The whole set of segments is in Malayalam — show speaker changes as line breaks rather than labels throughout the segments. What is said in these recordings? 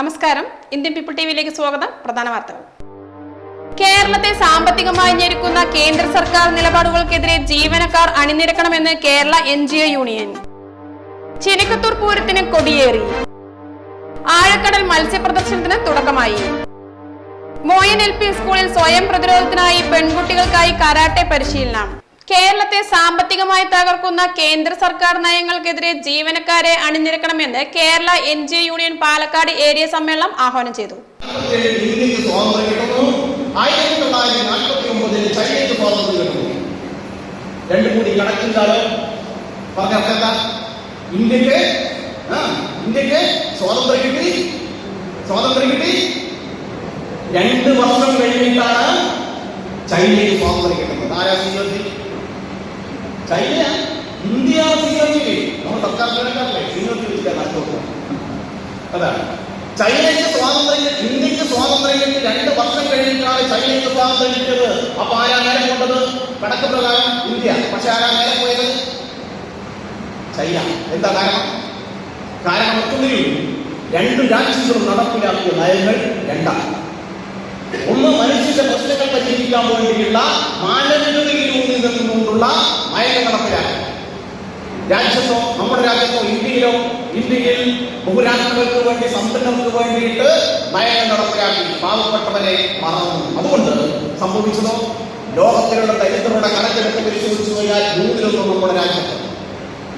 നമസ്കാരം. ഇന്ത്യൻ പീപ്പിൾ ടി വിയിലേക്ക് സ്വാഗതം. പ്രധാന വാർത്തകൾ. കേരളത്തെ സാമ്പത്തികമായി ഞെരുക്കുന്ന കേന്ദ്ര സർക്കാർ നിലപാടുകൾക്കെതിരെ ജീവനക്കാർ അണിനിരക്കണമെന്ന് Kerala N G O union. Chinakkathur പൂരത്തിന് കൊടിയേറി. ആഴക്കടൽ മത്സ്യപ്രദർശനത്തിന് തുടക്കമായി. മോയൻ എൽ പി സ്കൂളിൽ സ്വയം പ്രതിരോധത്തിനായി പെൺകുട്ടികൾക്കായി കരാട്ടെ പരിശീലനം. കേരളത്തെ സാമ്പത്തികമായി തകർക്കുന്ന കേന്ദ്ര സർക്കാർ നയങ്ങൾക്കെതിരെ ജീവനക്കാരെ അണിനിരക്കണമെന്ന് Kerala N G union Palakkad area സമ്മേളനം ആഹ്വാനം ചെയ്തു.
രണ്ടും ഇന്ത്യയ്ക്ക് രണ്ട് വർഷം കഴിഞ്ഞിട്ടാണ് സ്വാതന്ത്ര്യം കിട്ടുന്നത്. ആരാ ചൈന ഇന്ത്യ സ്വീകരിച്ചില്ലേ നമ്മുടെ സർക്കാർ ജീവനക്കാരല്ലേ സ്വീകരിച്ചില്ല നഷ്ടപ്പെട്ടു. അതാണ്. ചൈനയ്ക്ക് സ്വാതന്ത്ര്യം ഇന്ത്യയ്ക്ക് സ്വാതന്ത്ര്യം കിട്ടി രണ്ട് വർഷം കഴിഞ്ഞിട്ടാണ് ചൈനയ്ക്ക് സ്വാതന്ത്ര്യം കിട്ടിയത്. അപ്പൊ ആരാ നേരെ കൊണ്ടത് കണക്ക് പ്രകാരം ഇന്ത്യ. പക്ഷെ ആരാ നേരെ പോയത്? ചൈന. എന്താ കാരണം? കാരണം ഒത്തുമില്ല രണ്ട് രാജ്യങ്ങളും നടപ്പിലാക്കിയ നയങ്ങൾ രണ്ടാണ്. ഒന്ന് മനുഷ്യന്റെ പ്രശ്നങ്ങൾ പരിഹരിക്കാൻ വേണ്ടിയുള്ള മാനവികതയിൽ ഊന്നി നിന്നുകൊണ്ടുള്ള നയങ്ങൾ നടപ്പിലാക്കി രാജ്യത്തോ നമ്മുടെ രാജ്യത്തോ ഇന്ത്യയിലോ ഇന്ത്യയിൽ ബഹുരാഷ്ട്രങ്ങൾക്ക് വേണ്ടി സമ്പന്നർക്ക് വേണ്ടിയിട്ട് നയങ്ങൾ നടപ്പിലാക്കി പാവപ്പെട്ടവരെ മറന്നു. അതുകൊണ്ട് സംഭവിച്ചതോ? ലോകത്തിലുള്ള ദരിദ്രരുടെ കണക്കെടുത്ത് പരിശോധിച്ചു കഴിഞ്ഞാൽ മൂന്നിലൊന്നും നമ്മുടെ രാജ്യത്ത്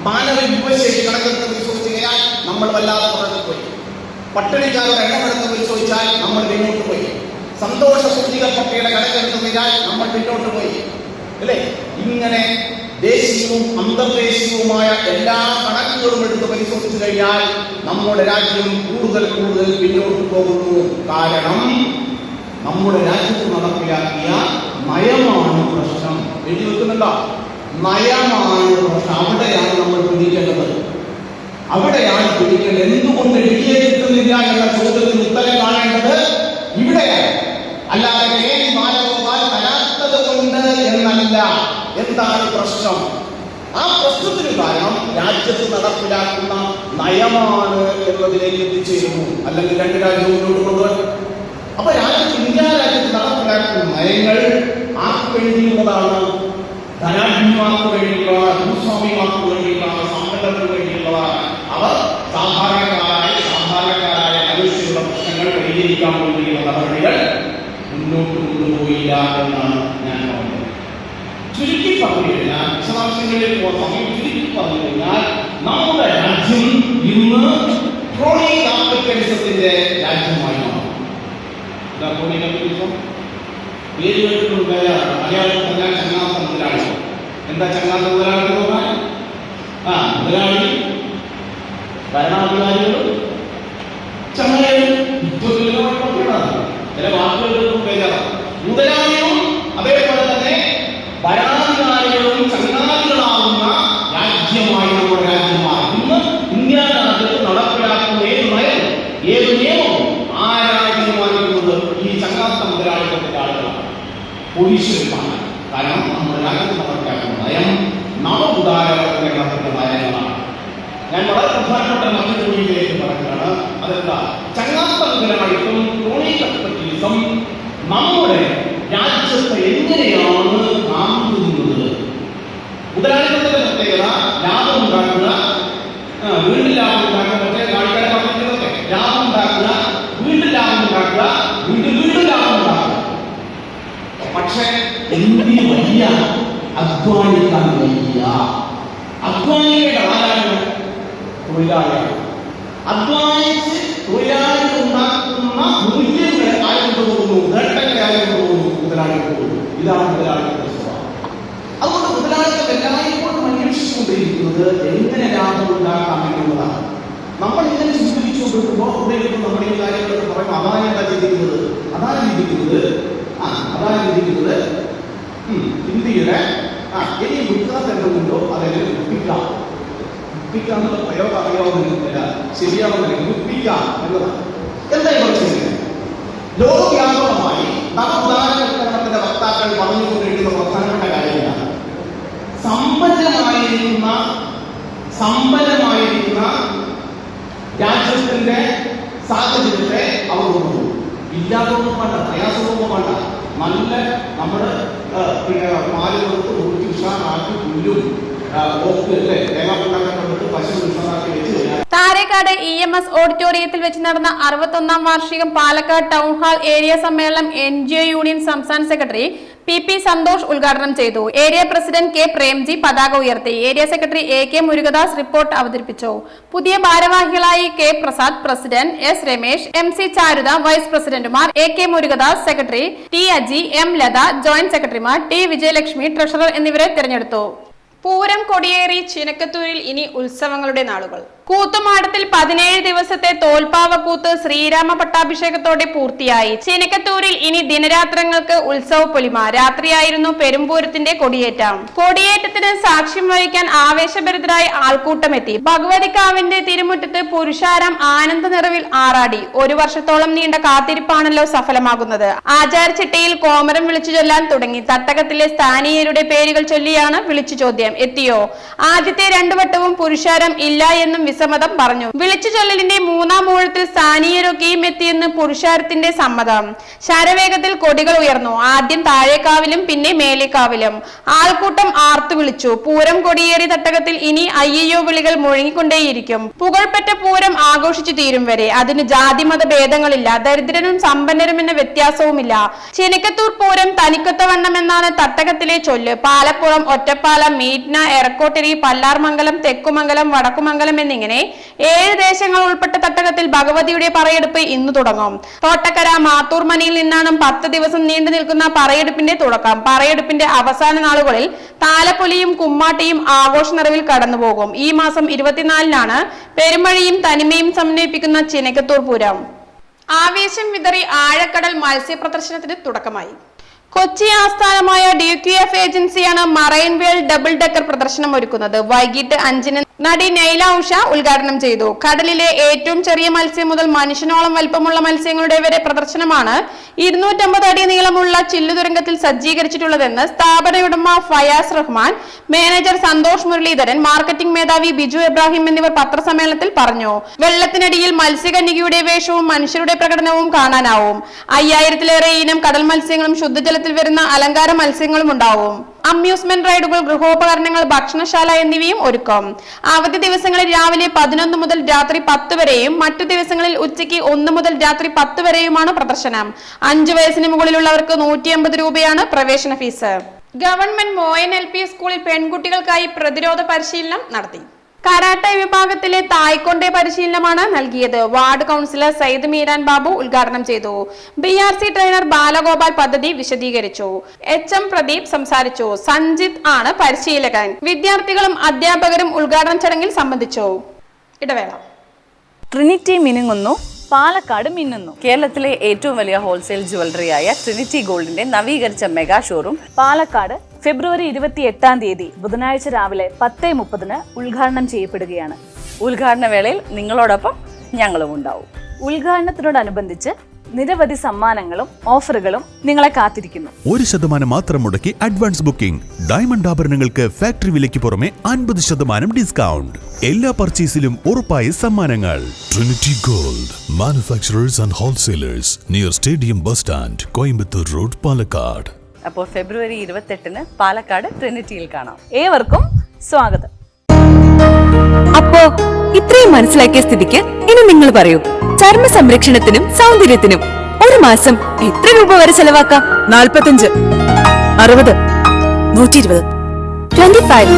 മാനവ വിഭവശേഷി കണക്കെടുത്ത് പരിശോധിച്ചു കഴിഞ്ഞാൽ നമ്മൾ വല്ലാതെ പുറത്തു പോയി പട്ടിണിക്കാരുടെ എണ്ണമെടുത്ത് പരിശോധിച്ചാൽ നമ്മൾ പിന്നോട്ട് പോയി. സന്തോഷ സൂചിക പട്ടിയുടെ കഴിഞ്ഞാൽ നമ്മൾ പിന്നോട്ട് പോയി. അല്ലേ? ഇങ്ങനെ ദേശീയവും അന്തർദേശീയവുമായ എല്ലാ കണക്കുകളും എടുത്ത് പരിശോധിച്ചു കഴിഞ്ഞാൽ നമ്മുടെ രാജ്യം കൂടുതൽ കൂടുതൽ പിന്നോട്ട് പോകുന്നു. കാരണം നമ്മുടെ രാജ്യത്ത് നടപ്പിലാക്കിയ നയമാണ് പ്രശ്നം. എഴുതി വെക്കുന്നുണ്ടോ? നയമാണ് പ്രശ്നം. അവിടെയാണ് നമ്മൾ പിടിക്കേണ്ടത്. അവിടെയാണ് പിടിക്കേണ്ടത്. എന്തുകൊണ്ട് എഴുതിയേ കിട്ടുന്നില്ല എന്ന ചോദ്യത്തിന് ഉത്തരം കാണേണ്ടത് ഇവിടെയാണ് അല്ലാതെ എൻ ബാലഗോപാൽ തരാത്തത് കൊണ്ട് എന്നല്ല. എന്താണ് പ്രശ്നം? ആ പ്രശ്നത്തിന് കാരണം രാജ്യത്ത് നടപ്പിലാക്കുന്ന നയമാണ് എന്നതിലേക്ക് എത്തിച്ചേരുന്നു. അല്ലെങ്കിൽ രണ്ട് മുന്നോട്ട് കൊണ്ടുവരും അപ്പൊ രാജ്യത്ത് ഇന്ത്യ രാജ്യത്ത് നടപ്പിലാക്കുന്ന നയങ്ങൾ ആർക്ക് വേണ്ടിയുള്ളതാണ്? ധനാഢ്യന്മാർക്ക് വേണ്ടിയുള്ളതാണ് ഭൂസ്വാമിമാർക്ക് വേണ്ടിയുള്ളതാണ് സമ്പന്നർക്ക് വേണ്ടിയുള്ളതാണ്. അവർ മനുഷ്യരുടെ പ്രശ്നങ്ങൾ പരിഹരിക്കാൻ വേണ്ടിയുള്ള നടപടികൾ മുന്നോട്ട് കൊണ്ടുപോയില്ല എന്നാണ് ഞാൻ പറഞ്ഞത് ചുരുക്കി പറഞ്ഞു കഴിഞ്ഞാൽ വിശദാംശങ്ങളിൽ സമയം ചുരുക്കി പറഞ്ഞു കഴിഞ്ഞാൽ നമ്മുടെ രാജ്യം ഇന്ന് ക്രോണി ക്യാപിറ്റലിസത്തിന്റെ രാജ്യമായി മാറും. എന്താ പേര് കേട്ടിട്ടുണ്ട് പേരാണ്. മലയാളം പറഞ്ഞാൽ ചങ്ങാത്ത മുതലാളി. എന്താ ചങ്ങാത്ത മുതലാളി എന്ന് പറഞ്ഞാൽ? ആ മുതലാളി ഭരണാധികാരികൾ ചങ്ങലയും യുദ്ധത്തിലാണ് ചില വാക്കുകൾക്കും പേരാണ് മുതലാളിയും അതേപോലെ തന്നെ ഭരണാധികാരികളും ചങ്ങാതികളാവുന്ന രാജ്യമായി നമ്മുടെ രാജ്യമാണ് ഇന്ന് ഇന്ത്യ രാജ്യത്ത് നടപ്പിലാക്കുന്ന ഏത് നയം ഏത് നിയമവും ആരാണ് ഈ ചങ്ങാത്ത മുതലാളിത്തത്തിന്റെ ആളുകളാണ് കാരണം നമ്മുടെ രാജ്യത്ത് നടപ്പിലാക്കുന്ന നയം നവോദാരവൽക്കരണത്തിന്റെ നയങ്ങളാണ് ഞാൻ വളരെ പ്രധാനപ്പെട്ട മറ്റൊരു ചോദ്യത്തിലേക്ക് പറയുകയാണ് അതെന്താ ചങ്ങാത്ത മുതലാളിത്തം ക്രോണി കപ്പറ്റലിസം നമ്മുടെ രാജ്യത്തെ എങ്ങനെയാണ് കാണുന്നത് മുതലാളിത്തത്തിന്റെ പ്രത്യേകത ലാഭം ഉണ്ടാക്കുക ആ, വീണ്ടും ലാഭം ഉണ്ടാക്കുക മറ്റേ ആൾക്കാരെ പറഞ്ഞിട്ടൊക്കെ ലാഭം ഉണ്ടാക്കുക വീണ്ടും ലാഭം ഉണ്ടാക്കുക വീണ്ടും വീണ്ടും ലാഭം ഉണ്ടാക്കുക പക്ഷേ എന്തിന് വയ്യ അധ്വാനിക്കാൻ വയ്യ അധ്വാനിയുടെ ആരാണ്? തൊഴിലാളിയാണ്. അധ്വാനിച്ച് തൊഴിലാളികൾ ഉണ്ടാക്കുന്ന മൂല്യങ്ങളെ ആയിട്ട് പോകുന്നു നേട്ടങ്ങളെ ആയിട്ട് പോകുന്നു മുതലാളികൾ പോകുന്നു ഇതാണ് മുതലാളികളുടെ സ്വഭാവം. അതുകൊണ്ട് മുതലാളികൾ എല്ലായ്പ്പോഴും അന്വേഷിച്ചുകൊണ്ടിരിക്കുന്നത് എങ്ങനെ ലാഭം ഉണ്ടാക്കാം എന്നുള്ളതാണ്. നമ്മൾ ഇങ്ങനെ ചിന്തിച്ചുകൊണ്ടിരിക്കുമ്പോൾ ഇവിടെ നമ്മുടെ ഈ കാര്യങ്ങളൊക്കെ പറയുമ്പോൾ അതാണ് എന്താ ചിന്തിക്കുന്നത്? അതാണ് ചിന്തിക്കുന്നത്. ആ അതാണ് ചിന്തിക്കുന്നത്. ഇന്ത്യയുടെ ഇനി വിൽക്കാൻ എന്തുണ്ടോ അതായത് വിൽപ്പിക്കാം വിൽപ്പിക്കാം എന്നുള്ള പ്രയോഗം അറിയാവുന്നില്ല ശരിയാവുന്നില്ല വിൽപ്പിക്കാം എന്നതാണ്. എന്താ ഇവർ ചെയ്യുന്നത് ലോകവ്യാപകമായി നവോദാരവൽക്കരണത്തിന്റെ വക്താക്കൾ പറഞ്ഞുകൊണ്ടിരിക്കുന്ന പ്രധാനപ്പെട്ട കാര്യമാണ് സമ്പന്നമായിരിക്കുന്ന സമ്പന്നമായിരിക്കുന്ന രാജ്യത്തിന്റെ സാഹചര്യത്തെ അവർ കൊണ്ടുപോകും ഇല്ലാത്തതൊന്നും വേണ്ട പ്രയാസമൊന്നും വേണ്ട. നല്ല നമ്മുടെ പിന്നെ പാൽ കൊടുത്ത് കുറിച്ച് ഉഷാറാക്കി പുല്ലും
താരേക്കാട് ഇ എം എസ് ഓഡിറ്റോറിയത്തിൽ വെച്ച് നടന്ന അറുപത്തൊന്നാം വാർഷികം പാലക്കാട് ടൗൺ ഹാൾ ഏരിയ സമ്മേളനം എൻ ജി ഒ യൂണിയൻ സംസ്ഥാന സെക്രട്ടറി പി പി സന്തോഷ് ഉദ്ഘാടനം ചെയ്തു. ഏരിയ പ്രസിഡന്റ് കെ പ്രേംജി പതാക ഉയർത്തി. Area secretary A K Murugadas report അവതരിപ്പിച്ചു. പുതിയ ഭാരവാഹികളായി K Prasad president S Ramesh M C Charutha vice പ്രസിഡന്റുമാർ A K Murugadas secretary T Aji M Latha joint സെക്രട്ടറിമാർ ടി വിജയലക്ഷ്മി ട്രഷറർ എന്നിവരെ തിരഞ്ഞെടുത്തു. പൂരം കൊടിയേറി ചിനക്കത്തൂരിൽ ഇനി ഉത്സവങ്ങളുടെ നാളുകൾ. കൂത്തുമാടത്തിൽ പതിനേഴ് ദിവസത്തെ തോൽപ്പാവക്കൂത്ത് ശ്രീരാമ പട്ടാഭിഷേകത്തോടെ പൂർത്തിയായി. ചിനക്കത്തൂരിൽ ഇനി ദിനരാത്രങ്ങൾക്ക് ഉത്സവ പൊലിമ രാത്രിയായിരുന്നു പെരുമ്പൂരത്തിന്റെ കൊടിയേറ്റം. കൊടിയേറ്റത്തിന് സാക്ഷ്യം വഹിക്കാൻ ആവേശഭരിതരായി ആൾക്കൂട്ടമെത്തി. ഭഗവതിക്കാവിന്റെ തിരുമുറ്റത്ത് പുരുഷാരം ആനന്ദ നിറവിൽ ആറാടി. ഒരു വർഷത്തോളം നീണ്ട കാത്തിരിപ്പാണല്ലോ സഫലമാകുന്നത്. ആചാരച്ചിട്ടയിൽ കോമരം വിളിച്ചു ചൊല്ലാൻ തുടങ്ങി. തട്ടകത്തിലെ സ്ഥാനീയരുടെ പേരുകൾ ചൊല്ലിയാണ് വിളിച്ചു ചോദ്യം. എത്തിയോ? ആദ്യത്തെ രണ്ടു വട്ടവും പുരുഷാരം ഇല്ല എന്നും വിസമ്മതം പറഞ്ഞു. വിളിച്ചു ചൊല്ലലിന്റെ മൂന്നാം ഊഴത്തിൽ സ്ഥാനീയരൊക്കെയും എത്തിയെന്ന് പുരുഷാരത്തിന്റെ സമ്മതം. ശരവേഗത്തിൽ കൊടികൾ ഉയർന്നു. ആദ്യം താഴേക്കാവിലും പിന്നെ മേലേക്കാവിലും. ആൾക്കൂട്ടം ആർത്തു വിളിച്ചു. പൂരം കൊടിയേറി തട്ടകത്തിൽ ഇനി അയ്യയ്യോ വിളികൾ മുഴങ്ങിക്കൊണ്ടേയിരിക്കും. പുകഴ്പെറ്റ പൂരം ആഘോഷിച്ചു തീരും വരെ. അതിന് ജാതിമത ഭേദങ്ങളില്ല. ദരിദ്രനും സമ്പന്നരും എന്ന വ്യത്യാസവുമില്ല. ചെനിക്കത്തൂർ പൂരം തനിക്കൊത്തവണ്ണം എന്നാണ് തട്ടകത്തിലെ ചൊല്ല്. പാലപ്പുറം ഒറ്റപ്പാലം മീറ്റ്ന എറക്കോട്ടരി പല്ലാർമംഗലം തെക്കുമംഗലം വടക്കുമംഗലം എന്നിങ്ങനെ. ഏഴ് ദേശങ്ങൾ ഉൾപ്പെട്ട തട്ടകത്തിൽ ഭഗവതിയുടെ പറയെടുപ്പ് ഇന്ന് തുടങ്ങും. തോട്ടക്കര മാത്തൂർ മനയിൽ നിന്നാണ് പത്ത് ദിവസം നീണ്ടു നിൽക്കുന്ന പറയെടുപ്പിന്റെ തുടക്കം. പറയെടുപ്പിന്റെ അവസാന നാളുകളിൽ താലപ്പൊലിയും കുമ്മാട്ടിയും ആഘോഷ നിറവിൽ കടന്നുപോകും. ഈ മാസം ഇരുപത്തിനാലിനാണ് പെരുമഴയും തനിമയും സമന്വയിപ്പിക്കുന്ന ചിനക്കത്തൂർ പൂരം. ആവേശം വിതറി ആഴക്കടൽ മത്സ്യ പ്രദർശനത്തിന് തുടക്കമായി. കൊച്ചി ആസ്ഥാനമായ ഡി ക്യു എഫ് ഏജൻസിയാണ് മറൈൻ വേൾഡ് ഡബിൾ ഡെക്കർ പ്രദർശനം ഒരുക്കുന്നത്. വൈകിട്ട് അഞ്ചിന് നടി നൈല ഉഷ ഉദ്ഘാടനം ചെയ്തു. കടലിലെ ഏറ്റവും ചെറിയ മത്സ്യം മുതൽ മനുഷ്യനോളം വലിപ്പമുള്ള മത്സ്യങ്ങളുടെ വരെ പ്രദർശനമാണ് ഇരുന്നൂറ്റമ്പത് അടി നീളമുള്ള ചില്ലുതുരങ്കത്തിൽ സജ്ജീകരിച്ചിട്ടുള്ളതെന്ന് സ്ഥാപന ഉടമ ഫയാസ് റഹ്മാൻ മാനേജർ സന്തോഷ് മുരളീധരൻ മാർക്കറ്റിംഗ് മേധാവി ബിജു എബ്രാഹിം എന്നിവർ പത്രസമ്മേളനത്തിൽ പറഞ്ഞു. വെള്ളത്തിനടിയിൽ മത്സ്യകന്യകയുടെ വേഷവും മനുഷ്യരുടെ പ്രകടനവും കാണാനാവും. അയ്യായിരത്തിലേറെ ഇനം കടൽ മത്സ്യങ്ങളും ശുദ്ധജലത്തിൽ വരുന്ന അലങ്കാര മത്സ്യങ്ങളും ഉണ്ടാവും. അമ്യൂസ്മെന്റ് റൈഡുകൾ ഗൃഹോപകരണങ്ങൾ ഭക്ഷണശാല എന്നിവയും ഒരുക്കും. അവധി ദിവസങ്ങളിൽ രാവിലെ പതിനൊന്ന് മുതൽ രാത്രി പത്ത് വരെയും മറ്റു ദിവസങ്ങളിൽ ഉച്ചയ്ക്ക് ഒന്ന് മുതൽ രാത്രി പത്ത് വരെയുമാണ് പ്രദർശനം. അഞ്ചു വയസ്സിന് മുകളിലുള്ളവർക്ക് നൂറ്റി രൂപയാണ് പ്രവേശന fees. Government Moyan L P സ്കൂളിൽ പെൺകുട്ടികൾക്കായി പ്രതിരോധ പരിശീലനം നടത്തി. കരാട്ടെ വിഭാഗത്തിലെ തായ്ക്കൊണ്ടെ പരിശീലനമാണ് നൽകിയത്. വാർഡ് കൗൺസിലർ സയ്യിദ് മീരാൻ ബാബു ഉദ്ഘാടനം ചെയ്തു. B R C trainer Balagopal പദ്ധതി വിശദീകരിച്ചു. എച്ച് എം പ്രദീപ് സംസാരിച്ചു. സഞ്ജിത്ത് ആണ് പരിശീലകൻ. വിദ്യാർത്ഥികളും അധ്യാപകരും ഉദ്ഘാടന ചടങ്ങിൽ സംബന്ധിച്ചു. ഇടവേള.
ട്രിനിറ്റി മിനുങ്ങുന്നു പാലക്കാട് മിന്നുന്നു. കേരളത്തിലെ ഏറ്റവും വലിയ ഹോൾസെയിൽ ജുവലറിയായ ട്രിനിറ്റി ഗോൾഡിന്റെ നവീകരിച്ച മെഗാ ഷോറൂം പാലക്കാട് ഫെബ്രുവരി ഇരുപത്തി എട്ടാം തീയതി ബുധനാഴ്ച രാവിലെ പത്ത് മുപ്പതിന് ഉദ്ഘാടനം ചെയ്യപ്പെടുകയാണ്. ഉദ്ഘാടന വേളയിൽ നിങ്ങളോടൊപ്പം ഞങ്ങളും ഉണ്ടാവും. ഉദ്ഘാടനത്തിനോടനുബന്ധിച്ച് നിരവധി സമ്മാനങ്ങളും ഓഫറുകളും നിങ്ങളെ കാത്തിരിക്കുന്നു.
ഒരു ശതമാനം മാത്രം മുടക്കി അഡ്വാൻസ് ബുക്കിംഗ്. ഡയമണ്ട് ആഭരണങ്ങൾക്ക് ഫാക്ടറി വിലയ്ക്ക് പുറമെ അൻപത് ശതമാനം ഡിസ്കൗണ്ട്. എല്ലാ പർച്ചേസിലും ഉറപ്പായ സമ്മാനങ്ങൾ. Trinity gold manufacturers and wholesalers near stadium bus stand Coimbatore road Palakkad
അപ്പോൾ ഫെബ്രുവരി ഇരുപത്തെട്ടിന് പാലക്കാട് ട്രിനിറ്റിയിൽ കാണാം. ഏവർക്കും സ്വാഗതം.
അപ്പോ ഇത്രയും മനസ്സിലാക്കിയ സ്ഥിതിക്ക് ഇനി നിങ്ങൾ പറയൂ ചർമ്മ സംരക്ഷണത്തിനും സൗന്ദര്യത്തിനും ഒരു മാസം എത്ര രൂപ വരെ ചെലവാക്കാം? നാൽപ്പത്തഞ്ച് അറുപത് നൂറ്റി ഇരുപത് ട്വന്റി ഫൈവ്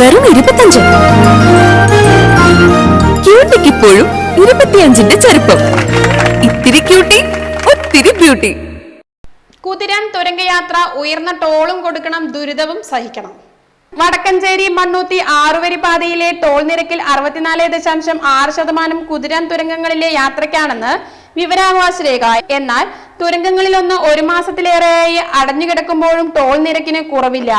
വെറും ഇരുപത്തഞ്ച്. ക്യൂട്ടിക്ക് ഇപ്പോഴും ഇരുപത്തിയഞ്ചിന്റെ ചെറുപ്പം ഇത്തിരി ക്യൂട്ടി ഒത്തിരി ബ്യൂട്ടി
കുതിരാൻ തുരങ്കയാത്ര ഉയർന്ന ടോളും കൊടുക്കണം ദുരിതവും സഹിക്കണം. വടക്കഞ്ചേരി മണ്ണൂത്തി ആറുവരി പാതയിലെ ടോൾ നിരക്കിൽ അറുപത്തിനാല് ദശാംശം ആറ് ശതമാനം കുതിരാൻ തുരങ്കങ്ങളിലെ യാത്രയ്ക്കാണെന്ന് വിവരാവകാശ രേഖ. എന്നാൽ തുരങ്കങ്ങളിലൊന്ന് ഒരു മാസത്തിലേറെയായി അടഞ്ഞുകിടക്കുമ്പോഴും ടോൾ നിരക്കിന് കുറവില്ല.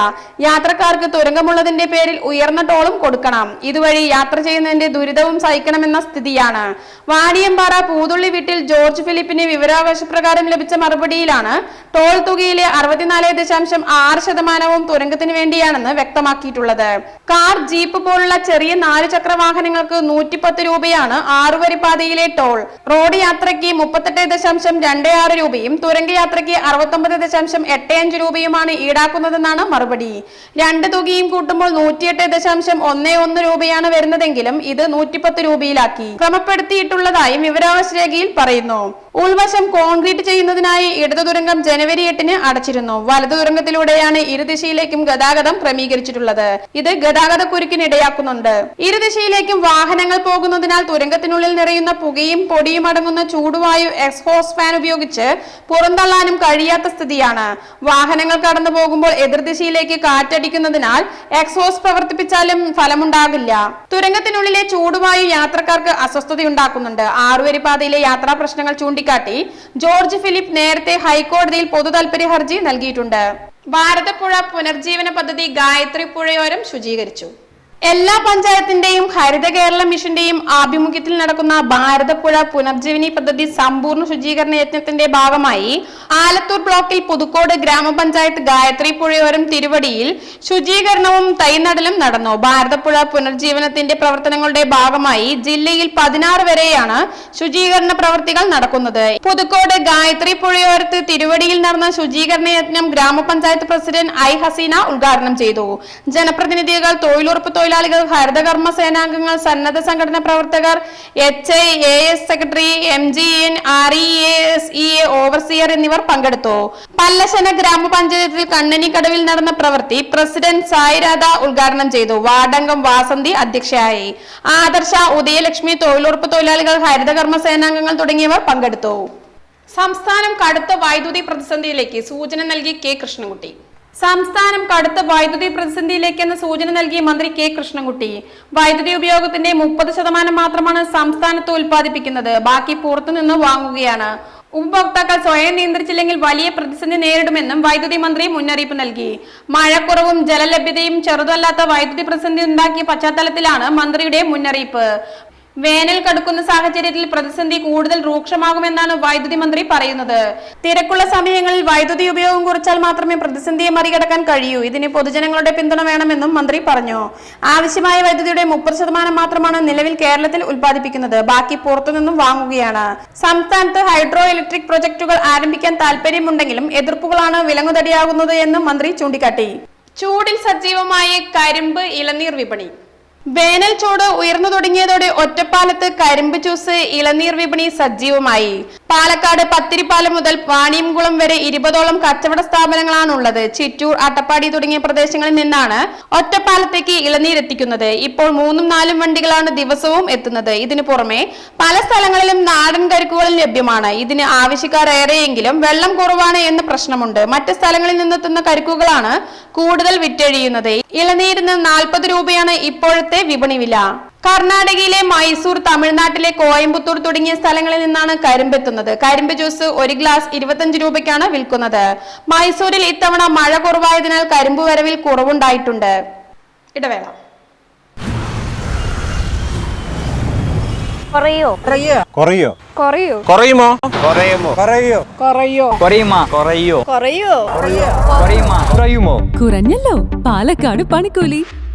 യാത്രക്കാർക്ക് തുരങ്കമുള്ളതിന്റെ പേരിൽ ഉയർന്ന ടോളും കൊടുക്കണം. ഇതുവഴി യാത്ര ചെയ്യുന്നതിന്റെ ദുരിതവും സഹിക്കണമെന്ന സ്ഥിതിയാണ്. വാടിയമ്പാറ പൂതുള്ളി വീട്ടിൽ ജോർജ് ഫിലിപ്പിന് വിവരാവകാശപ്രകാരം ലഭിച്ച മറുപടിയിലാണ് ടോൾ തുകയിലെ അറുപത്തിനാല് ദശാംശം ആറ് ശതമാനവും തുരങ്കത്തിന് വേണ്ടിയാണെന്ന് വ്യക്തമാക്കിയിട്ടുള്ളത്. കാർ ജീപ്പ് പോലുള്ള ചെറിയ നാല് ചക്ര വാഹനങ്ങൾക്ക് നൂറ്റിപ്പത്ത് രൂപയാണ് ആറുവരി പാതയിലെ ടോൾ. റോഡ് യാത്രയ്ക്ക് മുപ്പത്തെട്ട് ദശാംശം രണ്ട് ആറ് രൂപയും തുരങ്കയാത്രയ്ക്ക് അറുപത്തൊമ്പത് ദശാംശം എട്ട് അഞ്ച് രൂപയുമാണ് ഈടാക്കുന്നതെന്നാണ് മറുപടി. രണ്ട് തുകയും കൂട്ടുമ്പോൾ നൂറ്റിയെട്ട് ദശാംശം ഒന്ന് ഒന്ന് രൂപയാണ് വരുന്നതെങ്കിലും ഇത് നൂറ്റിപ്പത്ത് രൂപയിലാക്കി. ക്രമപ്പെടുത്തിയിട്ടുള്ളതായും വിവരാവകാശ രേഖയിൽ പറയുന്നു. ഉൾവശം കോൺക്രീറ്റ് ചെയ്യുന്നതിനായി ഇടതു തുരങ്കം ജനുവരി എട്ടിന് അടച്ചിരുന്നു. വലതു തുരങ്കത്തിലൂടെയാണ് ഇരുദിശയിലേക്കും ഗതാഗതം ക്രമീകരിച്ചിട്ടുള്ളത്. ഇത് ഗതാഗത കുരുക്കിന് ഇടയാക്കുന്നുണ്ട്. ഇരുദിശയിലേക്കും വാഹനങ്ങൾ പോകുന്നതിനാൽ തുരങ്കത്തിനുള്ളിൽ നിറയുന്ന പുകയും പൊടിയും അടങ്ങുന്ന ചൂടുവായു എക്സ്ഹോസ് ഫാൻ ഉപയോഗിച്ച് പുറന്തള്ളാനും കഴിയാത്ത സ്ഥിതിയാണ്. വാഹനങ്ങൾ കടന്നു പോകുമ്പോൾ എതിർദിശയിലേക്ക് കാറ്റടിക്കുന്നതിനാൽ എക്സോസ് പ്രവർത്തിപ്പിച്ചാലും ഫലമുണ്ടാകില്ല. തുരങ്കത്തിനുള്ളിലെ ചൂടുവായു യാത്രക്കാർക്ക് അസ്വസ്ഥതയുണ്ടാക്കുന്നുണ്ട്. ആറുവരി പാതയിലെ യാത്രാ പ്രശ്നങ്ങൾ ചൂണ്ടിക്കാട്ടി ജോർജ് ഫിലിപ്പ് നേരത്തെ ഹൈക്കോടതിയിൽ പൊതു താൽപര്യ ഹർജി നൽകിയിട്ടുണ്ട്. ഭാരതപ്പുഴ പുനർജീവന പദ്ധതി ഗായത്രി പുഴയോരം ശുചീകരിച്ചു. എല്ലാ പഞ്ചായത്തിന്റെയും ഹരിത കേരള മിഷന്റെയും ആഭിമുഖ്യത്തിൽ നടക്കുന്ന ഭാരതപ്പുഴ പുനർജീവനി പദ്ധതി സമ്പൂർണ ശുചീകരണ യജ്ഞത്തിന്റെ ഭാഗമായി ആലത്തൂർ ബ്ലോക്കിൽ പുതുക്കോട് ഗ്രാമപഞ്ചായത്ത് ഗായത്രി പുഴയോരം തിരുവടിയിൽ ശുചീകരണവും തൈനടലും നടന്നു. ഭാരതപ്പുഴ പുനർജീവനത്തിന്റെ പ്രവർത്തനങ്ങളുടെ ഭാഗമായി ജില്ലയിൽ പതിനാറ് വരെയാണ് ശുചീകരണ പ്രവർത്തികൾ നടക്കുന്നത്. പുതുക്കോട് ഗായത്രി പുഴയോരത്ത് തിരുവടിയിൽ നടന്ന ശുചീകരണ യജ്ഞം ഗ്രാമപഞ്ചായത്ത് പ്രസിഡന്റ് ഐ ഹസീന ഉദ്ഘാടനം ചെയ്തു. ജനപ്രതിനിധികൾ തൊഴിലുറപ്പ് തൊഴിലാളികൾ ഹരിതകർമ്മ സേനാംഗങ്ങൾ സന്നദ്ധ സംഘടന പ്രവർത്തകർ H I A S secretary M G N R E S E A overseer എന്നിവർ പങ്കെടുത്തു. പല്ലശന ഗ്രാമപഞ്ചായത്തിൽ കണ്ണനിക്കടവിൽ നടന്ന പ്രവൃത്തി പ്രസിഡന്റ് സായിരാധ ഉദ്ഘാടനം ചെയ്തു. വാർഡംഗം വാസന്തി അധ്യക്ഷയായി. ആദർശ ഉദയലക്ഷ്മി തൊഴിലുറപ്പ് തൊഴിലാളികൾ ഹരിതകർമ്മ സേനാംഗങ്ങൾ തുടങ്ങിയവർ പങ്കെടുത്തു. സംസ്ഥാനം കടുത്ത വൈദ്യുതി പ്രതിസന്ധിയിലേക്ക് സൂചന നൽകി കെ കൃഷ്ണൻകുട്ടി. സംസ്ഥാനം കടുത്ത വൈദ്യുതി പ്രതിസന്ധിയിലേക്കെന്ന സൂചന നൽകി മന്ത്രി കെ കൃഷ്ണൻകുട്ടി. വൈദ്യുതി ഉപയോഗത്തിന്റെ മുപ്പത് ശതമാനം മാത്രമാണ് സംസ്ഥാനത്ത് ഉൽപ്പാദിപ്പിക്കുന്നത്. ബാക്കി പുറത്തുനിന്ന് വാങ്ങുകയാണ്. ഉപഭോക്താക്കൾ സ്വയം നിയന്ത്രിച്ചില്ലെങ്കിൽ വലിയ പ്രതിസന്ധി നേരിടുമെന്നും വൈദ്യുതി മന്ത്രി മുന്നറിയിപ്പ് നൽകി. മഴക്കുറവും ജലലഭ്യതയും ചെറുതല്ലാത്ത വൈദ്യുതി പ്രതിസന്ധി ഉണ്ടാക്കിയ പശ്ചാത്തലത്തിലാണ് മന്ത്രിയുടെ മുന്നറിയിപ്പ്. വേനൽ കടുക്കുന്ന സാഹചര്യത്തിൽ പ്രതിസന്ധി കൂടുതൽ രൂക്ഷമാകുമെന്നാണ് വൈദ്യുതി മന്ത്രി പറയുന്നത്. തിരക്കുള്ള സമയങ്ങളിൽ വൈദ്യുതി ഉപയോഗം കുറച്ചാൽ മാത്രമേ പ്രതിസന്ധിയെ മറികടക്കാൻ കഴിയൂ. ഇതിന് പൊതുജനങ്ങളുടെ പിന്തുണ വേണമെന്നും മന്ത്രി പറഞ്ഞു. ആവശ്യമായ വൈദ്യുതിയുടെ മുപ്പത് ശതമാനം മാത്രമാണ് നിലവിൽ കേരളത്തിൽ ഉൽപ്പാദിപ്പിക്കുന്നത്. ബാക്കി പുറത്തുനിന്നും വാങ്ങുകയാണ്. സംസ്ഥാനത്ത് ഹൈഡ്രോ ഇലക്ട്രിക് പ്രൊജക്ടുകൾ ആരംഭിക്കാൻ താല്പര്യമുണ്ടെങ്കിലും എതിർപ്പുകളാണ് വിലങ്ങുതടിയാകുന്നത് എന്നും മന്ത്രി ചൂണ്ടിക്കാട്ടി. ചൂടിൽ സജീവമായ കരിമ്പ് ഇളനീർ വിപണി. വേനൽ ചൂട് ഉയർന്നു തുടങ്ങിയതോടെ ഒറ്റപ്പാലത്ത് കരിമ്പ് ജ്യൂസ് ഇളനീർ വിപണി സജീവമായി. പാലക്കാട് പത്തിരിപ്പാലം മുതൽ വാണിയംകുളം വരെ ഇരുപതോളം കച്ചവട സ്ഥാപനങ്ങളാണ് ഉള്ളത് ചിറ്റൂർ അട്ടപ്പാടി തുടങ്ങിയ പ്രദേശങ്ങളിൽ നിന്നാണ് ഒറ്റപ്പാലത്തേക്ക് ഇളനീർ എത്തിക്കുന്നത്. ഇപ്പോൾ മൂന്നും നാലും വണ്ടികളാണ് ദിവസവും എത്തുന്നത്. ഇതിനു പുറമെ പല സ്ഥലങ്ങളിലും നാടൻ കരുക്കുകളും ലഭ്യമാണ്. ഇതിന് ആവശ്യക്കാർ ഏറെയെങ്കിലും വെള്ളം കുറവാണ് എന്ന പ്രശ്നമുണ്ട്. മറ്റ് സ്ഥലങ്ങളിൽ നിന്നെത്തുന്ന കരുക്കുകളാണ് കൂടുതൽ വിറ്റഴിയുന്നത്. ഇളനീരിന് നാൽപ്പത് രൂപയാണ് ഇപ്പോഴത്തെ വിപണി വില. കർണാടകയിലെ മൈസൂർ തമിഴ്നാട്ടിലെ കോയമ്പത്തൂർ തുടങ്ങിയ സ്ഥലങ്ങളിൽ നിന്നാണ് കരിമ്പെത്തുന്നത് കരിമ്പ് ജ്യൂസ് ഒരു ഗ്ലാസ് ഇരുപത്തഞ്ച് രൂപയ്ക്കാണ് വിൽക്കുന്നത്. മൈസൂരിൽ ഇത്തവണ മഴ കുറവായതിനാൽ കരിമ്പ് വരവിൽ കുറവുണ്ടായിട്ടുണ്ട്. ഇടവേള.
കുറയോ?
കുറയോ?
കുറയോ?
കുറയുമോ?
കുറയോ?
കുറയുമോ?
കുറഞ്ഞല്ലോ. പാലക്കാട് പണിക്കൂലി.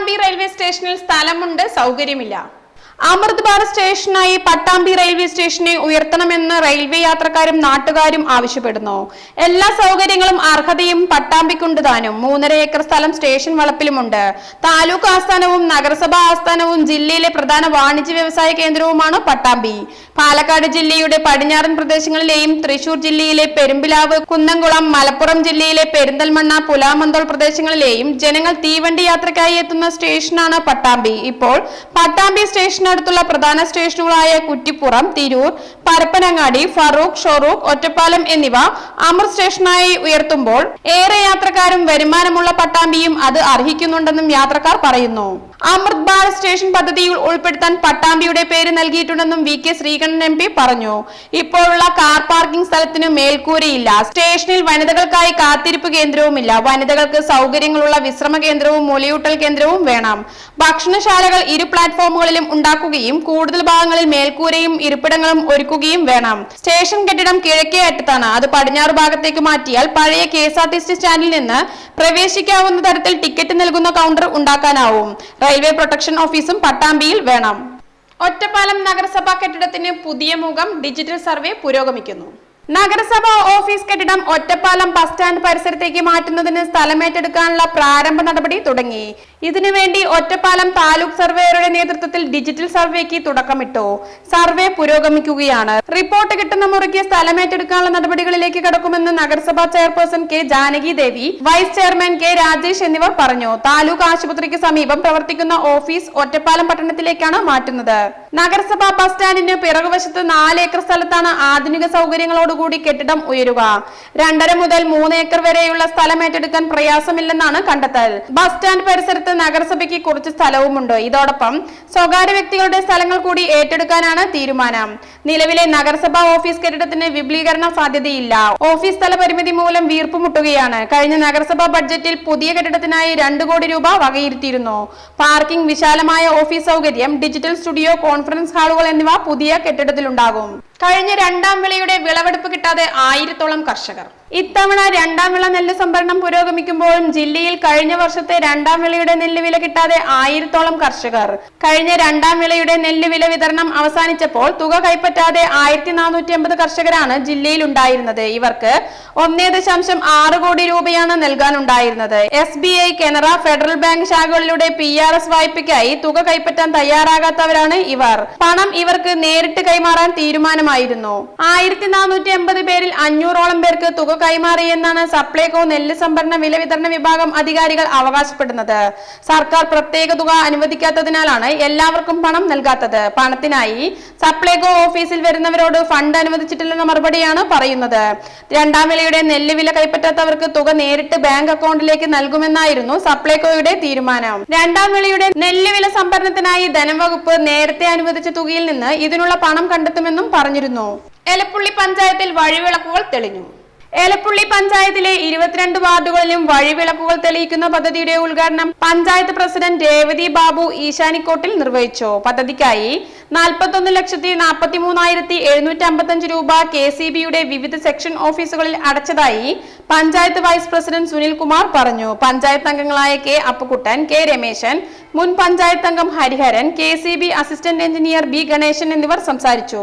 Pattambi railway സ്റ്റേഷനിൽ സ്ഥലമുണ്ട് സൗകര്യമില്ല. അമൃത് ഭാരത് സ്റ്റേഷനായി പട്ടാമ്പി റെയിൽവേ സ്റ്റേഷനെ ഉയർത്തണമെന്ന് റെയിൽവേ യാത്രക്കാരും നാട്ടുകാരും ആവശ്യപ്പെടുന്നു. എല്ലാ സൗകര്യങ്ങളും അർഹതയും പട്ടാമ്പിക്കുണ്ട് താനും മൂന്നര ഏക്കർ സ്ഥലം സ്റ്റേഷൻ വളപ്പിലുമുണ്ട്. താലൂക്ക് ആസ്ഥാനവും നഗരസഭാ ആസ്ഥാനവും ജില്ലയിലെ പ്രധാന വാണിജ്യ വ്യവസായ കേന്ദ്രവുമാണ് പട്ടാമ്പി. പാലക്കാട് ജില്ലയുടെ പടിഞ്ഞാറൻ പ്രദേശങ്ങളിലെയും തൃശൂർ ജില്ലയിലെ പെരുമ്പിലാവ് കുന്നംകുളം മലപ്പുറം ജില്ലയിലെ പെരിന്തൽമണ്ണ പുലാമന്തോൾ പ്രദേശങ്ങളിലെയും ജനങ്ങൾ തീവണ്ടി യാത്രക്കായി എത്തുന്ന സ്റ്റേഷനാണ് പട്ടാമ്പി. ഇപ്പോൾ പട്ടാമ്പി സ്റ്റേഷനടുത്തുള്ള പ്രധാന സ്റ്റേഷനുകളായ കുറ്റിപ്പുറം തിരൂർ പരപ്പനങ്ങാടി ഫറൂഖ് ഷൊറൂഖ് ഒറ്റപ്പാലം എന്നിവ അമർ സ്റ്റേഷനായി ഉയർത്തുമ്പോൾ ഏറെ യാത്രക്കാരും വരുമാനമുള്ള പട്ടാമ്പിയും അത് അർഹിക്കുന്നുണ്ടെന്നും യാത്രക്കാർ പറയുന്നു. അമൃത് ഭാരത് സ്റ്റേഷൻ പദ്ധതിയിൽ ഉൾപ്പെടുത്താൻ പട്ടാമ്പിയുടെ പേര് നൽകിയിട്ടുണ്ടെന്നും V K Sreekandan M P പറഞ്ഞു. ഇപ്പോഴുള്ള കാർ പാർക്കിംഗ് സ്ഥലത്തിന് മേൽക്കൂരയില്ല. സ്റ്റേഷനിൽ വനിതകൾക്കായി കാത്തിരിപ്പ് കേന്ദ്രവുമില്ല. വനിതകൾക്ക് സൗകര്യങ്ങളുള്ള വിശ്രമ കേന്ദ്രവും മുലയൂട്ടൽ കേന്ദ്രവും വേണം. ഭക്ഷണശാലകൾ ഇരു പ്ലാറ്റ്ഫോമുകളിലും ഉണ്ടാക്കുകയും കൂടുതൽ ഭാഗങ്ങളിൽ മേൽക്കൂരയും ഇരിപ്പിടങ്ങളും ഒരുക്കുകയും വേണം. സ്റ്റേഷൻ കെട്ടിടം കിഴക്കേ അറ്റത്താണ്. അത് പടിഞ്ഞാറ് ഭാഗത്തേക്ക് മാറ്റിയാൽ പഴയ K S R T C സ്റ്റാൻഡിൽ നിന്ന് പ്രവേശിക്കാവുന്ന തരത്തിൽ ടിക്കറ്റ് നൽകുന്ന കൗണ്ടർ ഉണ്ടാക്കാനാവും. റെയിൽവേ പ്രൊട്ടക്ഷൻ ഓഫീസും പട്ടാമ്പിയിൽ വേണം. ഒറ്റപ്പാലം നഗരസഭാ കെട്ടിടത്തിന് പുതിയ മുഖം ഡിജിറ്റൽ സർവേ പുരോഗമിക്കുന്നു. നഗരസഭാ ഓഫീസ് കെട്ടിടം ഒറ്റപ്പാലം ബസ് സ്റ്റാൻഡ് പരിസരത്തേക്ക് മാറ്റുന്നതിന് സ്ഥലമേറ്റെടുക്കാനുള്ള പ്രാരംഭ നടപടി തുടങ്ങി. ഇതിനുവേണ്ടി ഒറ്റപ്പാലം താലൂക്ക് സർവേയറുടെ നേതൃത്വത്തിൽ ഡിജിറ്റൽ സർവേക്ക് തുടക്കമിട്ടു. സർവേ പുരോഗമിക്കുകയാണ്. റിപ്പോർട്ട് കിട്ടുന്ന മുറയ്ക്ക് സ്ഥലമേറ്റെടുക്കാനുള്ള നടപടികളിലേക്ക് കടക്കുമെന്ന് നഗരസഭാ chairperson K Janaki Devi vice chairman K Rajesh എന്നിവർ പറഞ്ഞു. താലൂക്ക് ആശുപത്രിക്ക് സമീപം പ്രവർത്തിക്കുന്ന ഓഫീസ് ഒറ്റപ്പാലം പട്ടണത്തിലേക്കാണ് മാറ്റുന്നത്. നഗരസഭാ ബസ് സ്റ്റാൻഡിന് പിറകുവശത്ത് നാല് ഏക്കർ സ്ഥലത്താണ് ആധുനിക സൗകര്യങ്ങളോടുകൂടി കെട്ടിടം ഉയരുക. രണ്ടര മുതൽ മൂന്ന് ഏക്കർ വരെയുള്ള സ്ഥലം ഏറ്റെടുക്കാൻ പ്രയാസമില്ലെന്നാണ് കണ്ടെത്തൽ. ബസ് സ്റ്റാൻഡ് പരിസരത്ത് നഗരസഭയ്ക്ക് കുറച്ച് സ്ഥലവുമുണ്ട്. ഇതോടൊപ്പം സ്വകാര്യ വ്യക്തികളുടെ സ്ഥലങ്ങൾ കൂടി ഏറ്റെടുക്കാനാണ് തീരുമാനം. നിലവിലെ നഗരസഭാ ഓഫീസ് കെട്ടിടത്തിന് വിപുലീകരണ സാധ്യതയില്ല. ഓഫീസ് സ്ഥല പരിമിതി മൂലം വീർപ്പുമുട്ടുകയാണ് കഴിഞ്ഞ നഗരസഭാ ബഡ്ജറ്റിൽ പുതിയ കെട്ടിടത്തിനായി രണ്ട് കോടി രൂപ വകയിരുത്തിയിരുന്നു. പാർക്കിംഗ് വിശാലമായ ഓഫീസ് സൗകര്യം ഡിജിറ്റൽ സ്റ്റുഡിയോ കോൺഫറൻസ് ഹാളുകൾ എന്നിവ പുതിയ കെട്ടിടത്തിലുണ്ടാകും. കഴിഞ്ഞ രണ്ടാം വിളയുടെ വിളവെടുപ്പ് കിട്ടാതെ ആയിരത്തോളം കർഷകർ. ഇത്തവണ രണ്ടാം വിള നെല്ല് സംഭരണം പുരോഗമിക്കുമ്പോഴും ജില്ലയിൽ കഴിഞ്ഞ വർഷത്തെ രണ്ടാം വിളയുടെ നെല്ല് വില കിട്ടാതെ ആയിരത്തോളം കർഷകർ. കഴിഞ്ഞ രണ്ടാം വിളയുടെ നെല്ല് വില വിതരണം അവസാനിച്ചപ്പോൾ തുക കൈപ്പറ്റാതെ ആയിരത്തി നാനൂറ്റി അമ്പത് കർഷകരാണ് ജില്ലയിൽ ഉണ്ടായിരുന്നത്. ഇവർക്ക് ഒന്നേ ദശാംശം ആറ് കോടി രൂപയാണ് നൽകാനുണ്ടായിരുന്നത്. S B I Canara Federal Bank ശാഖകളിലൂടെ P R S വായ്പയ്ക്കായി തുക കൈപ്പറ്റാൻ തയ്യാറാകാത്തവരാണ് ഇവർ. പണം ഇവർക്ക് നേരിട്ട് കൈമാറാൻ തീരുമാനമായിരുന്നു ആയിരത്തി നാനൂറ്റി എൺപത് പേരിൽ അഞ്ഞൂറോളം പേർക്ക് തുക കൈമാറിയെന്നാണ് സപ്ലൈകോ നെല്ല് സംഭരണ വില വിതരണ വിഭാഗം അധികാരികൾ അവകാശപ്പെടുന്നത്. സർക്കാർ പ്രത്യേക തുക അനുവദിക്കാത്തതിനാലാണ് എല്ലാവർക്കും പണം നൽകാത്തത്. പണത്തിനായി സപ്ലൈകോ ഓഫീസിൽ വരുന്നവരോട് ഫണ്ട് അനുവദിച്ചിട്ടില്ലെന്ന മറുപടിയാണ് പറയുന്നത്. രണ്ടാം വിലയുടെ നെല്ല് വില കൈപ്പറ്റാത്തവർക്ക് തുക നേരിട്ട് ബാങ്ക് അക്കൗണ്ടിലേക്ക് നൽകുമെന്നായിരുന്നു സപ്ലൈകോയുടെ തീരുമാനം. രണ്ടാം വിളയുടെ നെല്ല് വില സംഭരണത്തിനായി ധനവകുപ്പ് നേരത്തെ അനുവദിച്ച തുകയിൽ നിന്ന് ഇതിനുള്ള പണം കണ്ടെത്തുമെന്നും പറഞ്ഞിരുന്നു എലപ്പുള്ളി പഞ്ചായത്തിൽ വഴിവിളക്കുകൾ തെളിഞ്ഞു. ഏലപ്പുള്ളി പഞ്ചായത്തിലെ ഇരുപത്തിരണ്ട് വാർഡുകളിലും വഴിവിളക്കുകൾ തെളിയിക്കുന്ന പദ്ധതിയുടെ ഉദ്ഘാടനം പഞ്ചായത്ത് പ്രസിഡന്റ് രേവതി ബാബു ഈശാനിക്കോട്ടിൽ നിർവഹിച്ചു. പദ്ധതിക്കായി നാൽപ്പത്തൊന്ന് ലക്ഷത്തി നാൽപ്പത്തി മൂന്നായിരത്തി എഴുന്നൂറ്റി അമ്പത്തഞ്ച് രൂപ കെ സി ബിയുടെ വിവിധ സെക്ഷൻ ഓഫീസുകളിൽ അടച്ചതായി പഞ്ചായത്ത് വൈസ് പ്രസിഡന്റ് സുനിൽകുമാർ പറഞ്ഞു. പഞ്ചായത്ത് അംഗങ്ങളായ കെ അപ്പുക്കുട്ടൻ കെ രമേശൻ മുൻ പഞ്ചായത്ത് അംഗം Hariharan K assistant engineer B Ganeshan എന്നിവർ സംസാരിച്ചു.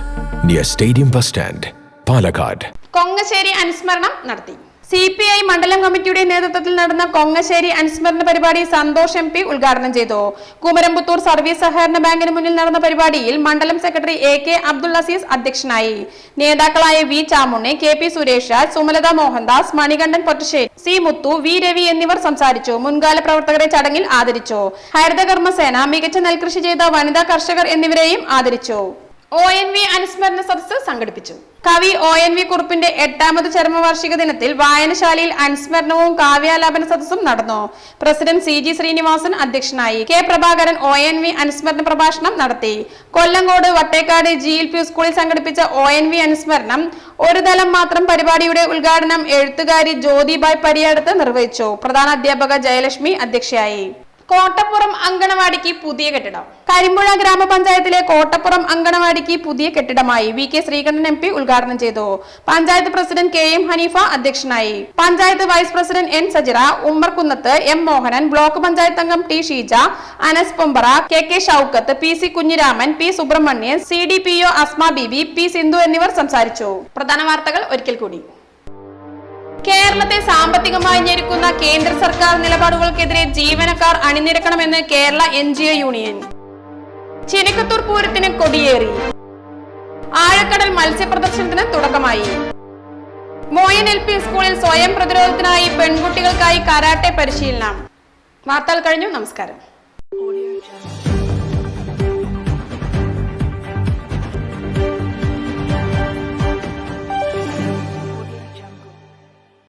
near stadium bus stand Palakkad
Kongassery അനുസ്മരണം നടത്തി. സി പി ഐ മണ്ഡലം കമ്മിറ്റിയുടെ നേതൃത്വത്തിൽ നടന്ന കൊങ്ങശ്ശേരി അനുസ്മരണ പരിപാടി സന്തോഷ് എം പി ഉദ്ഘാടനം ചെയ്തു. കുമരംപുത്തൂർ സർവീസ് സഹകരണ ബാങ്കിന് മുന്നിൽ നടന്ന പരിപാടിയിൽ മണ്ഡലം secretary A K Abdul Azeez അധ്യക്ഷനായി. നേതാക്കളായ V Chamunni K P Suresh Sumalatha Mohandas Manikandan Pottassery C Muthu V Ravi എന്നിവർ സംസാരിച്ചു. മുൻകാല പ്രവർത്തകരെ ചടങ്ങിൽ ആദരിച്ചു. ഹരിതകർമ്മസേന മികച്ച നെൽകൃഷി ചെയ്ത വനിതാ കർഷകർ എന്നിവരെയും ആദരിച്ചു. ഒ എൻ വി അനുസ്മരണ സദസ്സ് സംഘടിപ്പിച്ചു. കവി ഒ എൻ വി കുറുപ്പിന്റെ എട്ടാമത് ചരമവാർഷിക ദിനത്തിൽ വായനശാലയിൽ അനുസ്മരണവും കാവ്യാലാപന സദസ്സും നടന്നു. പ്രസിഡന്റ് സി ജി ശ്രീനിവാസൻ അധ്യക്ഷനായി K Prabhakaran O N V അനുസ്മരണ പ്രഭാഷണം നടത്തി. Kollengode Vattekkad G L P സ്കൂളിൽ സംഘടിപ്പിച്ച ഒ എൻ വി അനുസ്മരണം ഒരു തലം മാത്രം പരിപാടിയുടെ ഉദ്ഘാടനം എഴുത്തുകാരി ജ്യോതിബായ് പരിയാടത്ത് നിർവഹിച്ചു. പ്രധാന അധ്യാപക ജയലക്ഷ്മി അധ്യക്ഷയായി. കോട്ടപ്പുറം അങ്കണവാടിക്ക് പുതിയ കെട്ടിടം. കരിമ്പുഴ ഗ്രാമപഞ്ചായത്തിലെ കോട്ടപ്പുറം അങ്കണവാടിക്ക് പുതിയ കെട്ടിടമായി V K Sreekandan M P ഉദ്ഘാടനം ചെയ്തു. Panchayat president K M Haneefa അധ്യക്ഷനായി. Panchayat vice president N Sajira Ummarkunnath M Mohanan block panchayat അംഗം T Sheeja Anas Pombara K K Shoukath P C Kunhiraman P Subramanian C D P O Asma Bibi P Sindhu എന്നിവർ സംസാരിച്ചു. പ്രധാന വാർത്തകൾ ഒരിക്കൽ കൂടി. കേരളത്തെ സാമ്പത്തികമായി ഞെരുക്കുന്ന കേന്ദ്ര സർക്കാർ നിലപാടുകൾക്കെതിരെ ജീവനക്കാർ അണിനിരക്കണമെന്ന് Kerala N G O union. Chinakkathoor പൂരത്തിന് കൊടിയേറി. ആഴക്കടൽ മത്സ്യപ്രദർശനത്തിന് തുടക്കമായി. മോയൻ എൽ പി സ്കൂളിൽ സ്വയം പ്രതിരോധത്തിനായി പെൺകുട്ടികൾക്കായി കരാട്ടെ പരിശീലനം. വാർത്തകൾ കഴിഞ്ഞു നമസ്കാരം.